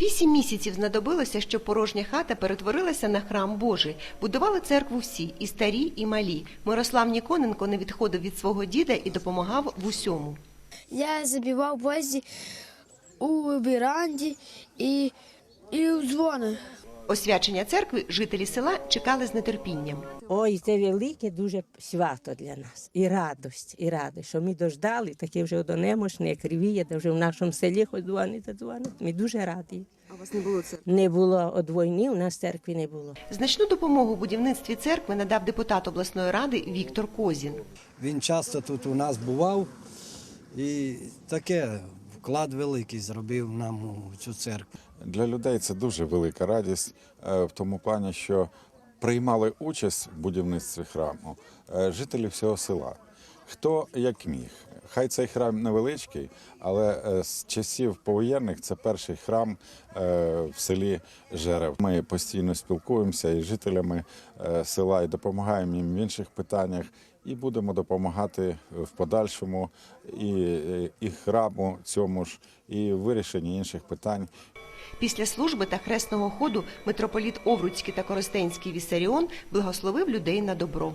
Вісім місяців знадобилося, щоб порожня хата перетворилася на храм Божий. Будували церкву всі, і старі, і малі. Мирослав Ніконенко не відходив від свого діда і допомагав в усьому. Я забивав гвозді у веранді і, і у дзвони. Освячення церкви жителі села чекали з нетерпінням. Ой, це велике дуже свято для нас. І радость, і радость, що ми дождали, таке вже одонемощне, як рівіє, де вже в нашому селі хоч дзвонить, дзвонить. Ми дуже раді. Вас не було церкви? Не було від війни, у нас церкви не було. Значну допомогу у будівництві церкви надав депутат обласної ради Віктор Козін. Він часто тут у нас бував і таке вклад великий зробив нам у цю церкву. Для людей це дуже велика радість е, в тому плані, що приймали участь в будівництві храму е, жителі всього села. Хто як міг. Хай цей храм невеличкий, але е, з часів повоєнних це перший храм е, в селі Жерев. Ми постійно спілкуємося із жителями е, села і допомагаємо їм в інших питаннях. І будемо допомагати в подальшому і, і храму цьому ж, і вирішенні інших питань. Після служби та хресного ходу митрополіт Овруцький та Коростенський Вісаріон благословив людей на добро.